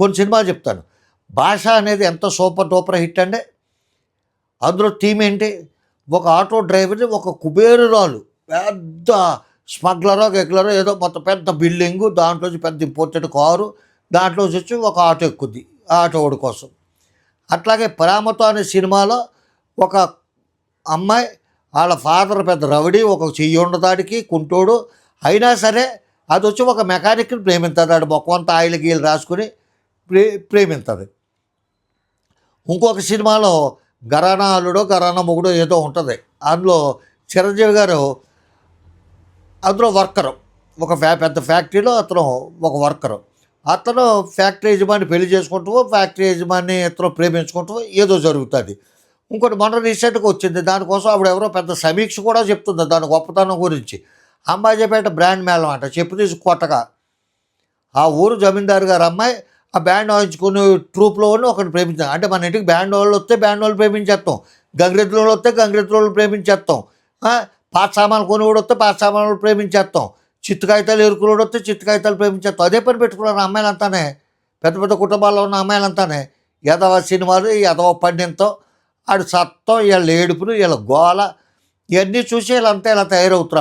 కొన్ని సినిమాలు చెప్తాను. భాష అనేది ఎంత సూపర్ డూపర్ హిట్ అండి అందులో థీమ్ ఏంటి? ఒక ఆటో డ్రైవర్ని ఒక కుబేరురాలు పెద్ద స్మగ్లరో గెగ్లరో ఏదో మొత్తం పెద్ద బిల్డింగు దాంట్లోంచి పెద్ద ఇంపోర్టెడ్ కారు దాంట్లో వచ్చి ఒక ఆటో ఎక్కుద్ది ఆటో వాడి కోసం. అట్లాగే ప్రేమతో అనే సినిమాలో ఒక అమ్మాయి వాళ్ళ ఫాదర్ పెద్ద రవడి ఒక చెయ్యుండదాడికి కుంటోడు అయినా సరే అది వచ్చి ఒక మెకానిక్ని ప్రేమిస్తుంది ఆడు మొక్కంతా ఆయిల్ గీలు రాసుకుని ప్రే ప్రేమిస్తుంది ఇంకొక సినిమాలో గరానా అల్లుడో గరానా మొగుడో ఏదో ఉంటుంది. అందులో చిరంజీవి గారు అందులో వర్కరు. ఒక ఫ్యా పెద్ద ఫ్యాక్టరీలో అతను ఒక వర్కరు. అతను ఫ్యాక్టరీ యజమాని పెళ్ళి చేసుకుంటూ ఫ్యాక్టరీ యజమాని ఇతను ప్రేమించుకుంటూ ఏదో జరుగుతుంది. ఇంకోటి మొన్న రీసెంట్గా వచ్చింది. దానికోసం ఆవిడ ఎవరో పెద్ద సమీక్ష కూడా చెప్తుంది దాని గొప్పతనం గురించి. అంబాజీపేట బ్రాండ్ మేళం అంట. చెప్పు తీసి కొట్టగా. ఆ ఊరు జమీందారు గారు అమ్మాయి ఆ బ్యాండ్ వాయించుకుని ట్రూప్లో ఉన్న ఒకరిని ప్రేమించాం అంటే మన ఇంటికి బ్యాండ్ వాళ్ళు వస్తే బ్యాండ్ వాళ్ళు ప్రేమించేస్తాం. గంగిరెద్దుల వాళ్ళు వస్తే గంగిరెద్దుల వాళ్ళు ప్రేమించేస్తాం. పాత సామాన్లు కొనుగోడు వస్తే పాత సామాన్లు ప్రేమించేస్తాం. చిత్తు కాగితాలు ఎరుకులోడు వస్తే చిత్తు కాగితాలు ప్రేమించేస్తాం. అదే పని పెట్టుకున్నారు అమ్మాయిలంతానే. పెద్ద పెద్ద కుటుంబాల్లో ఉన్న అమ్మాయిలంతానే. యదవ సినిమాలు యదవ పండింతో ఆడు సత్తం వీళ్ళ ఏడుపులు వీళ్ళ గోల ఇవన్నీ చూసి వీళ్ళంతా ఇలా తయారవుతున్నారు.